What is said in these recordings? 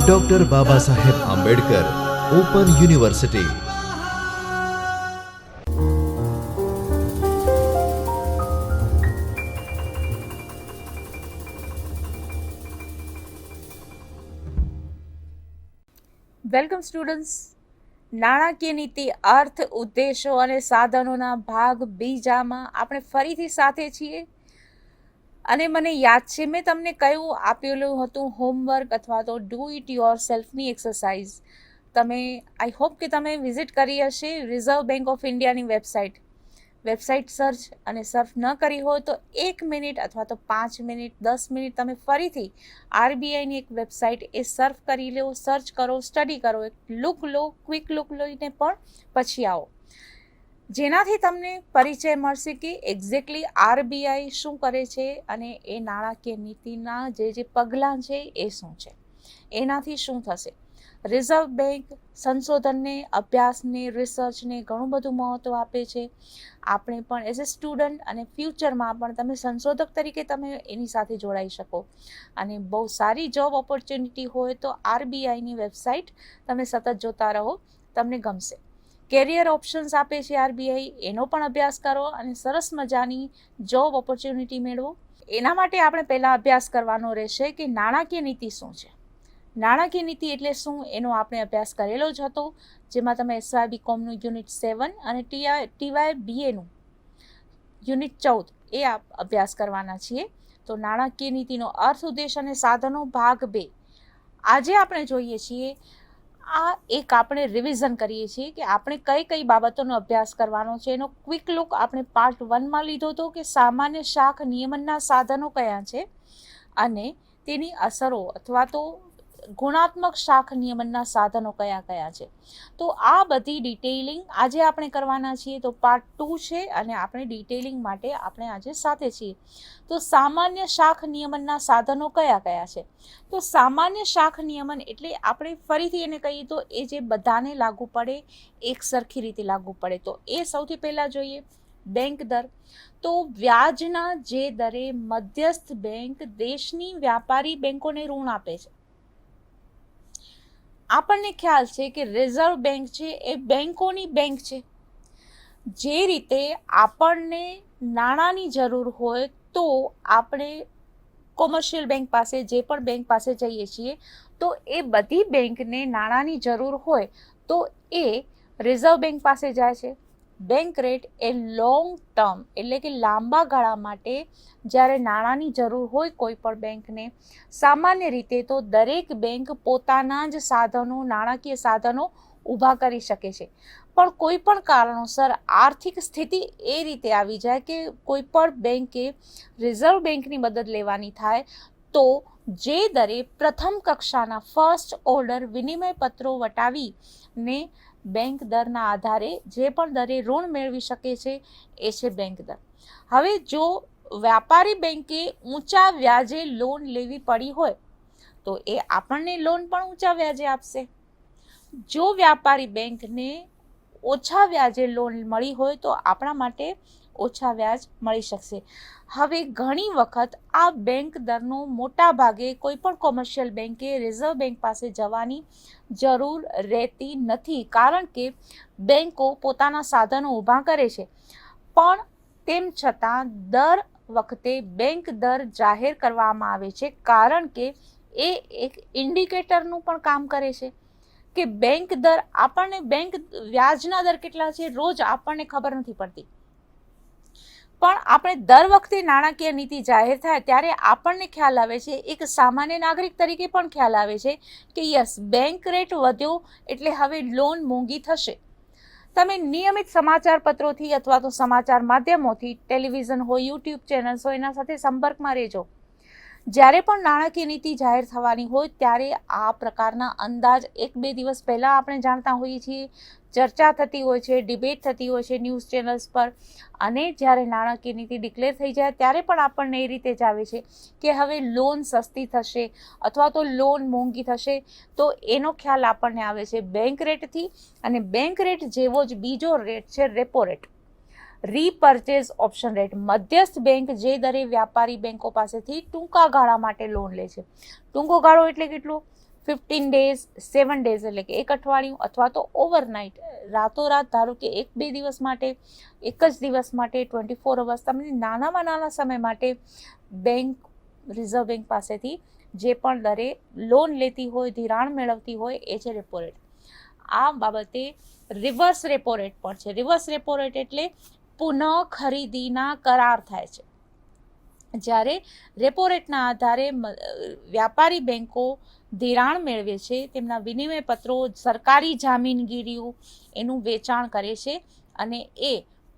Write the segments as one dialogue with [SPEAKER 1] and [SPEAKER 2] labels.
[SPEAKER 1] Doctor Baba Saheb Ambedkar open university
[SPEAKER 2] welcome students નાણાકીય નીતિ, અર્થ, ઉદ્દેશો અને સાધનોના ભાગ બીજામાં આપણે ફરીથી સાથે છીએ. અને મને યાદ છે, મેં તમને કયું આપેલું હતું હોમવર્ક અથવા તો ડુ ઇટ યોર સેલ્ફની એક્સરસાઇઝ તમે આઈ હોપ કે તમે વિઝિટ કરી હશે રિઝર્વ બેંક ઓફ ઇન્ડિયાની વેબસાઇટ વેબસાઇટ સર્ચ અને સર્ફ ન કરી હોય તો એક મિનિટ અથવા તો પાંચ મિનિટ, દસ મિનિટ તમે ફરીથી આરબીઆઈની એક વેબસાઇટ એ સર્ફ કરી લો સર્ચ કરો સ્ટડી કરો, એક લુક લો ક્વિક લુક લઈને પણ પછી આવો. જેનાથી તમને પરિચય મળશે કે એક્ઝેક્ટલી આરબીઆઈ શું કરે છે અને એ નાણાકીય નીતિના જે જે પગલાં છે એ શું છે. એનાથી શું થશે? રિઝર્વ બેંક સંશોધનને, અભ્યાસને, રિસર્ચને ઘણું બધું મહત્ત્વ આપે છે. આપણે પણ એઝ એ સ્ટુડન્ટ અને ફ્યુચરમાં પણ તમે સંશોધક તરીકે તમે એની સાથે જોડાઈ શકો. અને બહુ સારી જોબ ઓપોર્ચ્યુનિટી હોય તો આરબીઆઈની વેબસાઇટ તમે સતત જોતા રહો. તમને ગમશે. કેરિયર ઓપ્શન્સ આપે છે આરબીઆઈ. એનો પણ અભ્યાસ કરો અને સરસ મજાની જોબ ઓપોર્ચ્યુનિટી મેળવો. એના માટે આપણે પહેલાં અભ્યાસ કરવાનો રહેશે કે નાણાકીય નીતિ શું છે? નાણાકીય નીતિ એટલે શું? એનો આપણે અભ્યાસ કરેલો જ હતો, જેમાં તમે એસવાય બી કોમનું યુનિટ સેવન અને ટીઆઈ ટીવાય બીએનું યુનિટ ચૌદ એ આપ અભ્યાસ કરવાના છીએ. તો નાણાકીય નીતિનો અર્થ, ઉદ્દેશ અને સાધનો ભાગ બે. આજે આપણે જોઈએ છીએ આ એક આપણે રિવિઝન કરીએ છીએ કે આપણે કઈ કઈ બાબતોનો અભ્યાસ કરવાનો છે. એનો ક્વિક લુક આપણે પાર્ટ વનમાં લીધો હતો કે સામાન્ય શાખ નિયમનના સાધનો કયા છે અને તેની અસરો અથવા તો ગુણાત્મક શાખ નિયમનના સાધનો કયા કયા છે? તો આ બધી ડિટેઇલિંગ આજે આપણે કરવાના છીએ. તો પાર્ટ ટુ છે અને આપણે ડિટેલિંગ માટે આપણે આજે સાથે છીએ. તો સામાન્ય શાખ નિયમનના સાધનો કયા કયા છે? તો સામાન્ય શાખ નિયમન એટલે આપણે ફરીથી એને કહીએ તો એ જે બધાને લાગુ પડે, એક સરખી રીતે લાગુ પડે. તો એ સૌથી પહેલાં જોઈએ. બેંક દર. તો વ્યાજના જે દરે મધ્યસ્થ બેંક દેશની વ્યાપારી બેંકોને ઋણ આપે છે. આપણને ખ્યાલ છે કે રિઝર્વ બેંક છે એ બેંકોની બેંક છે. જે રીતે આપણને નાણાંની જરૂર હોય તો આપણે કોમર્શિયલ બેંક પાસે, જે પણ બેંક પાસે જઈએ છીએ, તો એ બધી બેંકને નાણાંની જરૂર હોય તો એ રિઝર્વ બેંક પાસે જાય છે. બેંક રેટ એ લોંગ ટર્મ એટલે કે લાંબા ગાળા માટે જ્યારે નાણાંની જરૂર હોય કોઈ પણ બેંકને, સામાન્ય રીતે તો દરેક બેંક પોતાના જ સાધનો, નાણાકીય સાધનો ઊભા કરી શકે છે. પણ કોઈ પણ કારણોસર આર્થિક સ્થિતિ એ રીતે આવી જાય કે કોઈ પણ બેંકે રિઝર્વ બેંકની મદદ લેવાની થાય, તો જે દરે પ્રથમ કક્ષાના ફર્સ્ટ ઓર્ડર વિનિમય પત્રો વટાવીને બેંક દરના આધારે જે પણ દરે ઋણ મેળવી શકે છે, એ છે બેંક દર. હવે જો વ્યાપારી બેંકે ઊંચા વ્યાજે લોન લેવી પડી હોય, તો એ આપણને લોન પણ ઊંચા વ્યાજે આપશે. જો વ્યાપારી બેંકને ઓછા વ્યાજે લોન મળી હોય, તો આપણા માટે ઓછા વ્યાજ મળી શકશે. હવે ઘણી વખત આ બેંક દરનો મોટા ભાગે કોઈ પણ કોમર્શિયલ બેંકે રિઝર્વ બેંક પાસે જવાની જરૂર રહેતી નથી. કારણ કે બેંકો પોતાના સાધનો ઊભા કરે છે. પણ તેમ છતાં દર વખતે બેંક દર જાહેર કરવામાં આવે છે. કારણ કે એ એક ઇન્ડિકેટરનું પણ કામ કરે છે કે બેંક દર આપણને, બેંક વ્યાજના દર કેટલા છે? રોજ આપણને ખબર નથી પડતી. પણ આપણે દર વખતે નાણાકીય નીતિ જાહેર થાય ત્યારે આપણને ખ્યાલ આવે છે, એક સામાન્ય નાગરિક તરીકે પણ ખ્યાલ આવે છે કે યસ, બેંક રેટ વધ્યો એટલે હવે લોન મોંઘી થશે. તમે નિયમિત સમાચાર પત્રોથી અથવા તો સમાચાર માધ્યમોથી, ટેલિવિઝન હોય, યુટ્યુબ ચેનલ્સ હોય, એના સાથે સંપર્કમાં રહેજો. જ્યારે પણ નાણાકીય નીતિ જાહેર થવાની હોય ત્યારે આ પ્રકારના અંદાજ એક બે દિવસ પહેલાં આપણે જાણતા હોઈએ છીએ. ચર્ચા થતી હોય છે, ડિબેટ થતી હોય છે ન્યૂઝ ચેનલ્સ પર. અને જ્યારે નાણાકીય નીતિ ડિક્લેર થઈ જાય ત્યારે પણ આપણને એ રીતે જ આવે છે કે હવે લોન સસ્તી થશે અથવા તો લોન મોંઘી થશે. તો એનો ખ્યાલ આપણને આવે છે બેંક રેટથી. અને બેંક રેટ જેવો જ બીજો રેટ છે repo rate. Repurchase option rate મધ્યસ્થ બેંક જે દરે વ્યાપારી બેંકો પાસેથી ટૂંકા ગાળા માટે લોન લે છે. ટૂંકો ગાળો એટલે કેટલું? ફિફ્ટીન ડેઝ સેવન ડેઝ એટલે કે એક અઠવાડિયું અથવા તો ઓવરનાઇટ રાતોરાત ધારો કે એક, બે દિવસ માટે, એક જ દિવસ માટે ટ્વેન્ટી ફોર અવર્સ તમને નાનામાં નાના સમય માટે બેંક રિઝર્વ બેંક પાસેથી જે પણ દરે લોન લેતી હોય, ધિરાણ મેળવતી હોય, એ છે રેપો રેટ આ બાબતે રિવર્સ રેપો રેટ પણ છે. રિવર્સ રેપો રેટ એટલે પુનઃ ખરીદીના કરાર થાય છે. જ્યારે રેપો રેટના આધારે વ્યાપારી બેંકો ધિરાણ મેળવે છે, તેમના વિનિમય પત્રો સરકારી જામીનગીરીઓ એનું વેચાણ કરે છે અને એ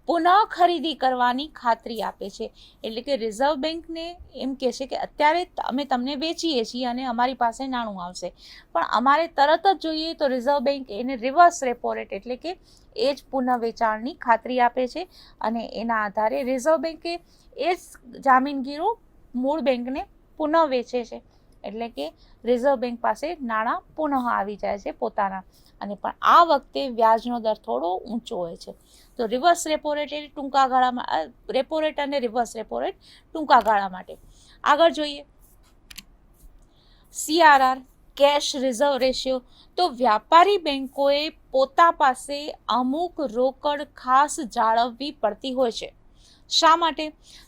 [SPEAKER 2] પુનઃ ખરીદી કરવાની ખાતરી આપે છે. એટલે કે રિઝર્વ બેંકને એમ કહે છે કે અત્યારે અમે તમને વેચીએ છીએ અને અમારી પાસે નાણું આવશે. પણ અમારે તરત જ જોઈએ તો રિઝર્વ બેંક એને રિવર્સ રેપો રેટ એટલે કે એ જ પુનઃ વેચાણની ખાતરી આપે છે અને એના આધારે રિઝર્વ બેંકે એ જ જામીનગીરો મૂળ બેંકને પુનઃ વેચે છે. એટલે કે રિઝર્વ બેંક પાસે નાણાં પુનઃ આવી જાય છે પોતાના. અને પણ આ વખતે વ્યાજનો દર થોડો ઊંચો હોય છે. તો રિવર્સ રેપો રેટ એટલે ટૂંકા ગાળામાં રેપો રેટ અને રિવર્સ રેપો રેટ ટૂંકા ગાળા માટે. આગળ જોઈએ. CRR, cash reserve ratio. તો વ્યાપારી બેંકોએ પોતા પાસે અમુક રોકડ ખાસ જાળવવી પડતી હોય છે. શા માટે?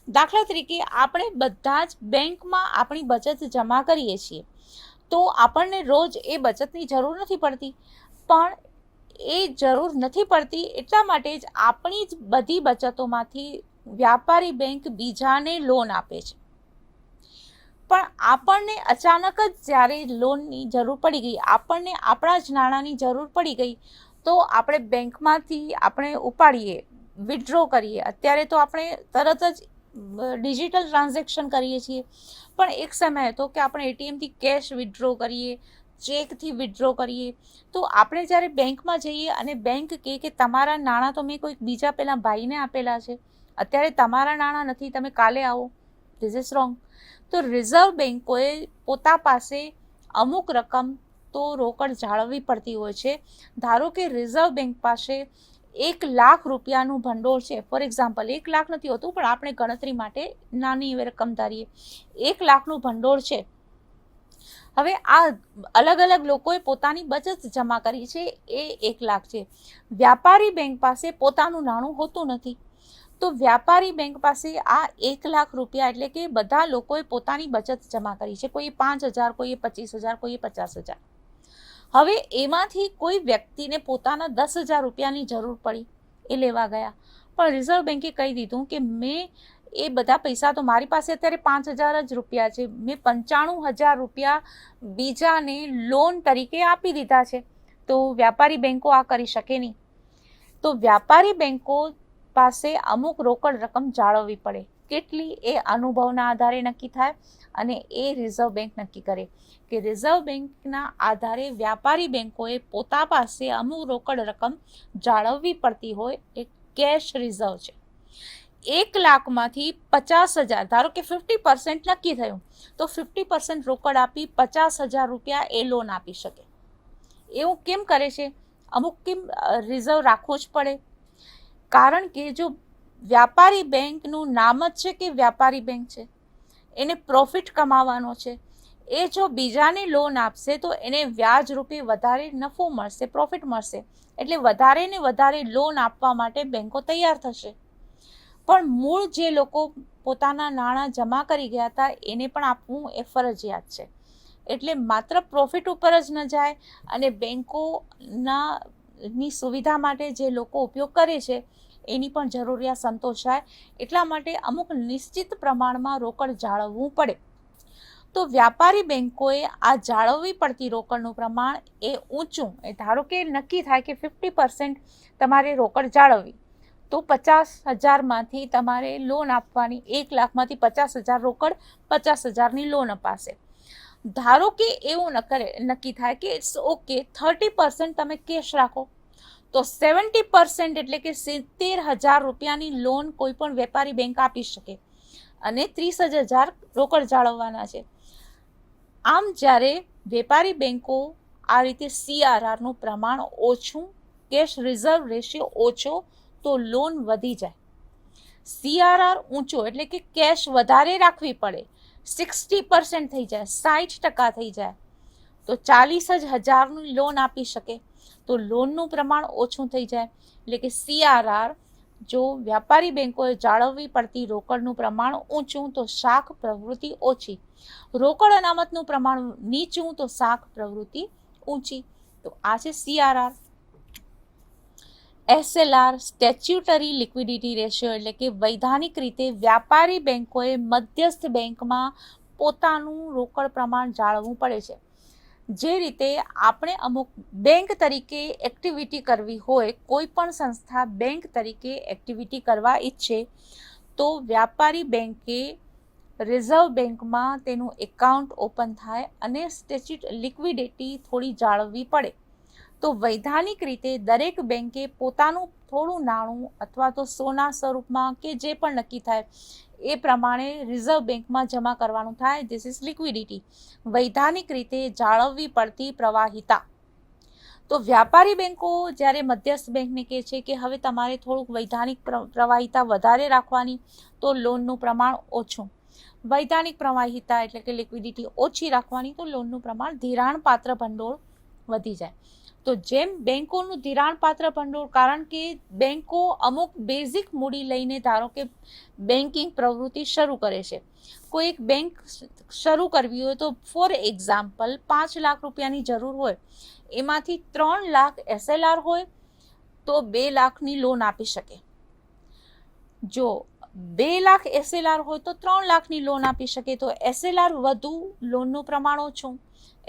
[SPEAKER 2] દાખલા તરીકે આપણે બધા જ બેંકમાં આપણી બચત જમા કરીએ છીએ. તો આપણને રોજ એ બચતની જરૂર નથી પડતી. પણ એ જરૂર નથી પડતી એટલા માટે જ આપણી જ બધી બચતોમાંથી વ્યાપારી બેંક બીજાને લોન આપે છે. પણ આપણને અચાનક જ જ્યારે લોનની જરૂર પડી ગઈ, આપણને આપણા જ નાણાંની જરૂર પડી ગઈ, તો આપણે બેંકમાંથી આપણે ઉપાડીએ વિડ્રો કરીએ. અત્યારે તો આપણે તરત જ ડિજિટલ ટ્રાન્ઝેક્શન કરીએ છીએ. પણ એક સમય હતો કે આપણે એટીએમથી કેશ વિડ્રો કરીએ ચેકથી વિડ્રો કરીએ. તો આપણે જ્યારે બેંકમાં જઈએ અને બેંક કહે કે તમારા નાણાં તો મેં કોઈક બીજા પહેલાં ભાઈને આપેલા છે. અત્યારે તમારા નાણાં નથી, તમે કાલે આવો. ધીસ ઇઝ રોંગ તો રિઝર્વ બેન્કોએ પોતા પાસે અમુક રકમ તો રોકડ જાળવવી પડતી હોય છે. ધારો કે રિઝર્વ બેંક પાસે એક લાખ રૂપિયાનું ભંડોળ છે. ફોર એક્ઝામ્પલ એક લાખ નથી હોતું, પણ આપણે ગણતરી માટે નાની એવી રકમ ધારીએ. એક લાખનું ભંડોળ છે. હવે આ અલગ અલગ લોકોએ પોતાની બચત જમા કરી છે, એ એક લાખ છે. વ્યાપારી બેંક પાસે પોતાનું નાણું હોતું નથી. તો વ્યાપારી બેંક પાસે આ એક લાખ રૂપિયા એટલે કે બધા લોકોએ પોતાની બચત જમા કરી છે. કોઈએ પાંચ હજાર કોઈએ પચીસ હજાર કોઈએ પચાસ હજાર. હવે એમાંથી કોઈ વ્યક્તિને પોતાના દસ હજાર રૂપિયાની જરૂર પડી. એ લેવા ગયા. પણ રિઝર્વ બેન્કે કહી દીધું કે મેં એ બધા પૈસા તો મારી પાસે અત્યારે પાંચ હજાર જ રૂપિયા છે. મેં પંચાણું હજાર રૂપિયા બીજાને લોન તરીકે આપી દીધા છે. તો વ્યાપારી બેંકો આ કરી શકે નહીં. તો વ્યાપારી બેંકો પાસે અમુક રોકડ રકમ જાળવવી પડે. કેટલી એ અનુભવના આધારે નક્કી થાય અને એ રિઝર્વ બેંક નક્કી કરે. કે રિઝર્વ બેંકના આધારે વ્યાપારી બેંકોએ પોતા પાસે અમુક રોકડ રકમ જાળવવી પડતી હોય એ કેશ રિઝર્વ છે. એક લાખમાંથી પચાસ હજાર, ધારો કે ફિફ્ટી પર્સન્ટ નક્કી થયું, તો ફિફ્ટી પર્સન્ટ રોકડ આપી પચાસ હજાર રૂપિયા એ લોન આપી શકે. એવું કેમ કરે છે? અમુક કેમ રિઝર્વ રાખવું જ પડે. કારણ કે જો વ્યાપારી બેંકનું નામ જ છે કે વ્યાપારી બેંક છે? એને પ્રોફિટ કમાવાનો છે. એ જો બીજાને લોન આપશે તો એને વ્યાજ રૂપે વધારે નફો મળશે પ્રોફિટ મળશે. એટલે વધારે ને વધારે લોન આપવા માટે બેંકો તૈયાર થશે. પણ મૂળ જે લોકો પોતાના નાણાં જમા કરી ગયા હતા, એને પણ આપવું એ ફરજિયાત છે. એટલે માત્ર પ્રોફિટ ઉપર જ ન જાય અને બેંકોના ની સુવિધા માટે જે લોકો ઉપયોગ કરે છે એની પણ જરૂરિયાત સંતોષાય. એટલા માટે અમુક નિશ્ચિત પ્રમાણમાં રોકડ જાળવવું પડે. તો વ્યાપારી બેંકોએ આ જાળવવી પડતી રોકડનું પ્રમાણ એ ઊંચું, એ ધારો કે નક્કી થાય કે ફિફ્ટી પર્સન્ટ તમારે રોકડ જાળવવી. તો પચાસ હજારમાંથી તમારે લોન આપવાની, એક લાખમાંથી પચાસ હજાર રોકડ પચાસ હજારની લોન અપાશે. ધારો કે એવું ન કરે, નક્કી થાય કે ઇટ્સ ઓકે થર્ટી પર્સન્ટ તમે કેશ રાખો. તો સેવન્ટી પર્સન્ટ એટલે કે સિત્તેર હજાર રૂપિયાની લોન કોઈ પણ વેપારી બેંક આપી શકે. અને ત્રીસ હજાર રોકડ જાળવવાના છે. આમ જ્યારે વેપારી બેંકો આ રીતે સીઆરઆરનું પ્રમાણ ઓછું કેશ રિઝર્વ રેશિયો ઓછો, તો લોન વધી જાય. સીઆરઆર ઊંચો એટલે કે કેશ વધારે રાખવી પડે. સિક્સટી પર્સન્ટ થઈ જાય સાઠ ટકા થઈ જાય. તો ચાલીસ જ હજારની લોન આપી શકે. તો લોનનું પ્રમાણ ઓછું થઈ જાય. એટલે કે સીઆરઆર જો વ્યાપારી બેંકોએ જાળવવી પડતી રોકડનું પ્રમાણ ઊંચું, તો શાખ પ્રવૃત્તિ ઓછી. રોકડ અનામતનું પ્રમાણ નીચું, તો શાખ પ્રવૃત્તિ ઊંચી. તો આ છે CRR SLR statutory liquidity ratio એટલે કે વૈધાનિક રીતે વ્યાપારી બેંકોએ મધ્યસ્થ બેંકમાં પોતાનું રોકડ પ્રમાણ જાળવવું પડે છે. જે રીતે આપણે અમુક બેંક તરીકે એક્ટિવિટી કરવી હોય, કોઈ પણ સંસ્થા બેંક તરીકે એક્ટિવિટી કરવા ઈચ્છે, તો વ્યાપારી બેંકે રિઝર્વ બેંકમાં તેનું એકાઉન્ટ ઓપન થાય અને સ્ટેચ્યુટ લિક્વિડિટી થોડી જાળવવી પડે. તો વૈધાનિક રીતે દરેક બેંકે પોતાનું થોડું નાણું અથવા તો સોના સ્વરૂપમાં કે જે પણ નક્કી થાય, એ પ્રમાણે રિઝર્વ બેંકમાં જમા કરવાનું થાય. ધીસ ઇઝ લિક્વિડિટી વૈધાનિક રીતે જાળવવી પડતી પ્રવાહિતા. તો વ્યાપારી બેંકો જ્યારે મધ્યસ્થ બેંકને કહે છે કે હવે તમારે થોડુંક વૈધાનિક પ્ર- પ્રવાહિતા વધારે રાખવાની, તો લોનનું પ્રમાણ ઓછું. વૈધાનિક પ્રવાહિતા એટલે કે લિક્વિડિટી ઓછી રાખવાની, તો લોનનું પ્રમાણ ધિરાણપાત્ર ભંડોળ વધી જાય. તો જેમ બેંકોનું ધિરાણપાત્ર ભંડોળ, કારણ કે બેન્કો અમુક બેઝિક મૂડી લઈને ધારો કે બેન્કિંગ પ્રવૃત્તિ શરૂ કરે છે. કોઈ એક બેંક શરૂ કરવી હોય તો ફોર એક્ઝામ્પલ પાંચ લાખ રૂપિયાની જરૂર હોય. એમાંથી ત્રણ લાખ એસએલઆર હોય તો બે લાખની લોન આપી શકે. જો બે લાખ એસએલઆર હોય તો ત્રણ લાખની લોન આપી શકે. તો એસએલઆર વધુ લોનનું પ્રમાણ ઓછું.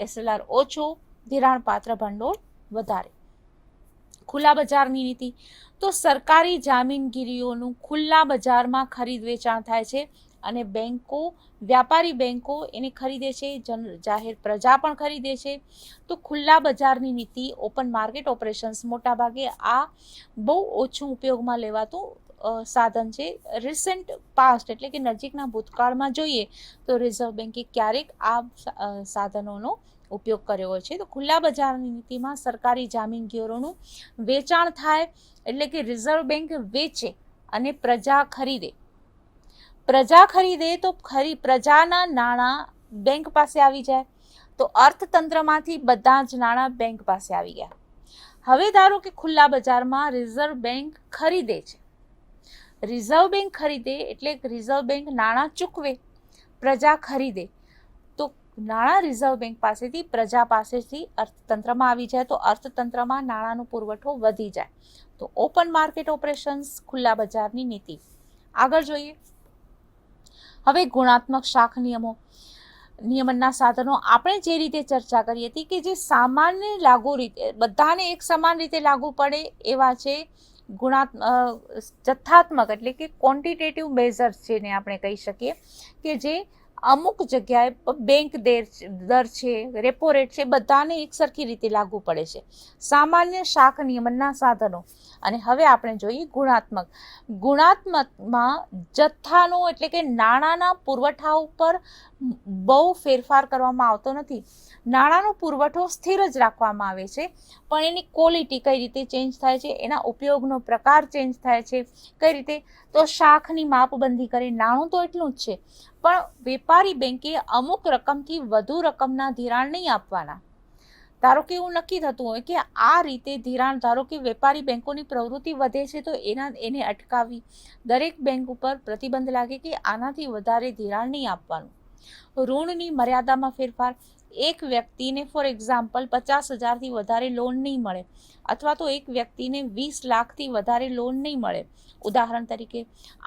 [SPEAKER 2] એસએલઆર ઓછો ધિરાણપાત્ર ભંડોળ વધારે. ખુલ્લા બજારની નીતિ. તો સરકારી જામીનગીરીઓનું ખુલ્લા બજારમાં ખરીદ વેચાણ થાય છે અને બેંકો, વ્યાપારી બેન્કો એને ખરીદે છે, જન, જાહેર પ્રજા પણ ખરીદે છે. તો ખુલ્લા બજારની નીતિ, ઓપન માર્કેટ ઓપરેશન્સ મોટાભાગે આ બહુ ઓછું ઉપયોગમાં લેવાતું સાધન છે. રિસેન્ટ પાસ્ટ એટલે કે નજીકના ભૂતકાળમાં જોઈએ તો રિઝર્વ બેન્કે ક્યારેક આ સાધનોનો ઉપયોગ કર્યો હોય છે. તો ખુલ્લા બજારની નીતિમાં સરકારી જામીનગીરોનું વેચાણ થાય એટલે કે રિઝર્વ બેંક વેચે અને પ્રજા ખરીદે. પ્રજા ખરીદે તો ખરી, પ્રજાના નાણાં બેંક પાસે આવી જાય. તો અર્થતંત્રમાંથી બધા જ નાણાં બેંક પાસે આવી ગયા. હવે ધારો કે ખુલ્લા બજારમાં રિઝર્વ બેંક ખરીદે છે. રિઝર્વ બેંક ખરીદે એટલે રિઝર્વ બેંક નાણાં ચૂકવે. પ્રજા ખરીદે. નાણાં રિઝર્વ બેંક પાસેથી, પ્રજા પાસેથી અર્થતંત્રમાં આવી જાય તો અર્થતંત્રમાં નાણાંનો પુરવઠો વધી જાય. તો ઓપન માર્કેટ ઓપરેશન્સ, ખુલ્લા બજારની નીતિ. આગળ જોઈએ. હવે ગુણાત્મક શાખ નિયમો. નિયમનના સાધનો. આપણે જે રીતે ચર્ચા કરી હતી કે જે સામાન્ય લાગુ રીતે, બધાને એક સમાન રીતે લાગુ પડે એવા છે ગુણાત્મક જથ્થાત્મક એટલે કે ક્વોન્ટિટેટિવ મેઝર્સ જેને આપણે કહી શકીએ કે જે અમુક જગ્યાએ બેંક દર દર છે રેપો રેટ છે, બધાને એક સરખી રીતે લાગુ પડે છે. સામાન્ય શાખ નિયમનના સાધનો. અને હવે આપણે જોઈએ ગુણાત્મક. ગુણાત્મકમાં જથ્થાનો એટલે કે નાણાંના પુરવઠા ઉપર બહુ ફેરફાર કરવામાં આવતો નથી. નાણાંનો પુરવઠો સ્થિર જ રાખવામાં આવે છે, પણ એની ક્વોલિટી કઈ રીતે ચેન્જ થાય છે, એના ઉપયોગનો પ્રકાર ચેન્જ થાય છે, કઈ રીતે? તો શાખની માપબંધી કરી નાણું તો એટલું જ છે. પણ વેપારી બેંકે અમુક રકમથી વધુ રકમના ધિરાણ નહીં આપવાના. ધારો કે એવું નક્કી થતું હોય કે આ રીતે ધિરાણ, ધારો કે વેપારી બેંકોની પ્રવૃત્તિ વધે છે તો એના, એને અટકાવી દરેક બેંક ઉપર પ્રતિબંધ લાગે કે આનાથી વધારે ધિરાણ નહીં આપવાનું. ઋણની મર્યાદામાં ફેરફાર એક વ્યક્તિને ફોર એક્ઝામ્પલ પચાસ હજારથી વધારે લોન નહીં મળે અથવા તો એક વ્યક્તિને વીસ લાખથી વધારે લોન નહીં મળે. ઉદાહરણ તરીકે,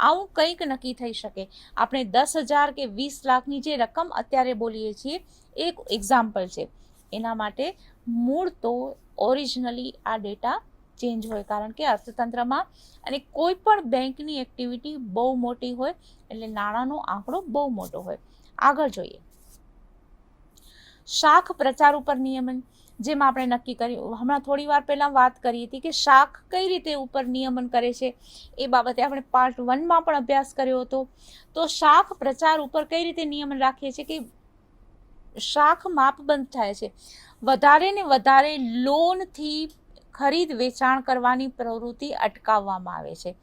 [SPEAKER 2] આવું કંઈક નક્કી થઈ શકે. આપણે દસ હજાર કે વીસ લાખની જે રકમ અત્યારે બોલીએ છીએ એક એક્ઝામ્પલ છે. એના માટે મૂળ તો ઓરિજિનલી આ ડેટા ચેન્જ હોય, કારણ કે અર્થતંત્રમાં અને કોઈ પણ બેંકની એક્ટિવિટી બહુ મોટી હોય, એટલે નાણાંનો આંકડો બહુ મોટો હોય. આગળ જોઈએ. શાખ પ્રચાર ઉપર નિયમન, જેમ આપણે નક્કી કર્યું. હમણાં થોડી વાર પહેલાં વાત કરી હતી કે શાખ કઈ રીતે ઉપર નિયમન કરે છે, એ બાબતે આપણે પાર્ટ વનમાં પણ અભ્યાસ કર્યો હતો. તો શાખ પ્રચાર ઉપર કઈ રીતે નિયમન રાખીએ છીએ કે શાખ માપબંધ થાય છે? વધારે ને વધારે લોનથી ખરીદ વેચાણ કરવાની પ્રવૃત્તિ અટકાવવામાં આવે છે.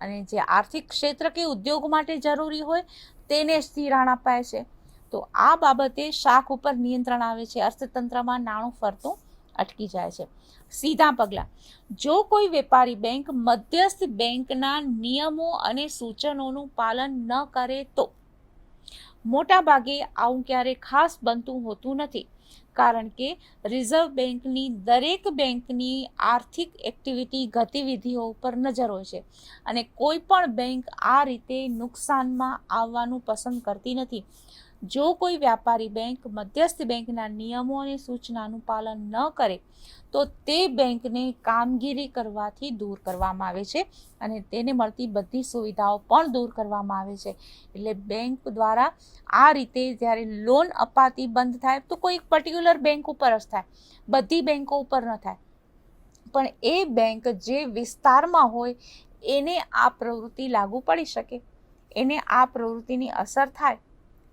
[SPEAKER 2] અને જે આર્થિક ક્ષેત્ર કે ઉદ્યોગ માટે જરૂરી હોય, તેને જ ધિરાણ અપાય છે. તો આ બાબતે શાખ ઉપર નિયંત્રણ આવે છે. અર્થતંત્રમાં નાણું ફરતું અટકી જાય છે. સીધા પગલાં. જો કોઈ વેપારી બેંક મધ્યસ્થ બેંકના નિયમો અને સૂચનોનું પાલન ન કરે તો? મોટા ભાગે આવું ક્યારે ખાસ બનતું હોતું નથી. કારણ કે રિઝર્વ બેંકની દરેક બેંકની આર્થિક એક્ટિવિટી, ગતિવિધિઓ ઉપર નજર હોય છે અને કોઈ પણ બેંક આ રીતે નુકસાનમાં આવવાનું પસંદ કરતી નથી. જો કોઈ વ્યાપારી બેંક, મધ્યસ્થ બેંકના નિયમો અને સૂચનાનું પાલન ન કરે, તો તે બેંકને કામગીરી કરવાથી દૂર કરવામાં આવે છે અને તેને મળતી બધી સુવિધાઓ પણ દૂર કરવામાં આવે છે. એટલે બેંક દ્વારા આ રીતે જ્યારે લોન અપાતી બંધ થાય, તો કોઈ પર્ટિક્યુલર બેંક ઉપર જ થાય, બધી બેંકો ઉપર ન થાય. પણ એ બેંક જે વિસ્તારમાં હોય, એને આ પ્રવૃત્તિ લાગુ પડી શકે, એને આ પ્રવૃત્તિની અસર થાય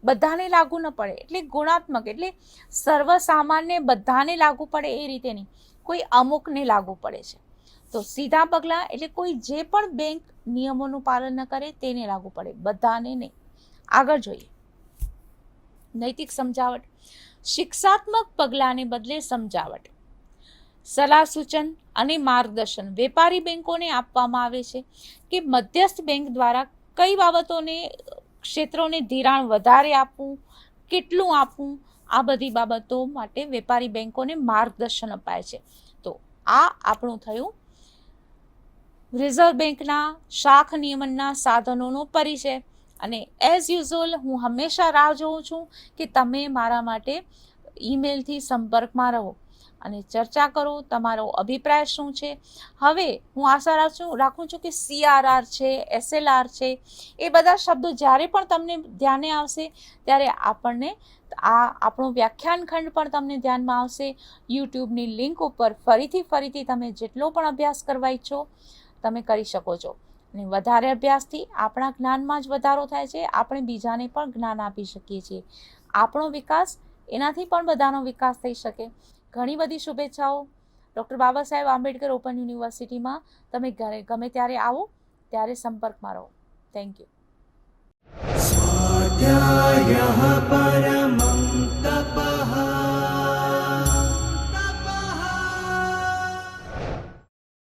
[SPEAKER 2] બધાને લાગુ ન પડે. એટલે ગુણાત્મક, એટલે સર્વસામાન્ય બધાને લાગુ પડે એ રીતે નહીં કોઈ અમુકને લાગુ પડે છે. તો સીધા પગલાં, એટલે કોઈ જે પણ બેંક નિયમોનું પાલન ન કરે તેને લાગુ પડે, બધાને નહીં. આગળ જોઈએ. નૈતિક સમજાવટ. શિક્ષાત્મક પગલાંને બદલે સમજાવટ. સલાહ સૂચન અને માર્ગદર્શન વેપારી બેંકોને આપવામાં આવે છે કે મધ્યસ્થ બેંક દ્વારા કઈ બાબતોને ક્ષેત્રોને ધિરાણ વધારે આપવું, કેટલું આપવું, આ બધી બાબતો માટે વેપારી બેંકોને માર્ગદર્શન અપાય છે. તો આ આપણું થયું રિઝર્વ બેંકના શાખ નિયમનના સાધનોનો પરિચય. અને એઝ યુઝ્યુઅલ હું હંમેશા રાહ જોઉં છું કે તમે મારા માટે ઈમેલથી સંપર્કમાં રહો. અને ચર્ચા કરો, તમારો અભિપ્રાય શું છે? હવે હું આશા રાખું રાખું છું કે સીઆરઆર છે એસએલઆર છે, એ બધા શબ્દો જ્યારે પણ તમને ધ્યાને આવશે, ત્યારે આપણને આ આપણો વ્યાખ્યાન ખંડ પણ તમને ધ્યાનમાં આવશે. યુટ્યુબની લિંક ઉપર ફરીથી ફરીથી તમે જેટલો પણ અભ્યાસ કરવા ઈચ્છો, તમે કરી શકો છો. અને વધારે અભ્યાસથી આપણા જ્ઞાનમાં જ વધારો થાય છે, આપણે બીજાને પણ જ્ઞાન આપી શકીએ છીએ. આપણો વિકાસ એનાથી પણ બધાનો વિકાસ થઈ શકે. ઘણી બધી શુભેચ્છાઓ. ડૉક્ટર બાબા સાહેબ આંબેડકર ઓપન યુનિવર્સિટીમાં તમે ઘરે ગમે ત્યારે આવો, ત્યારે સંપર્કમાં રહો. Thank you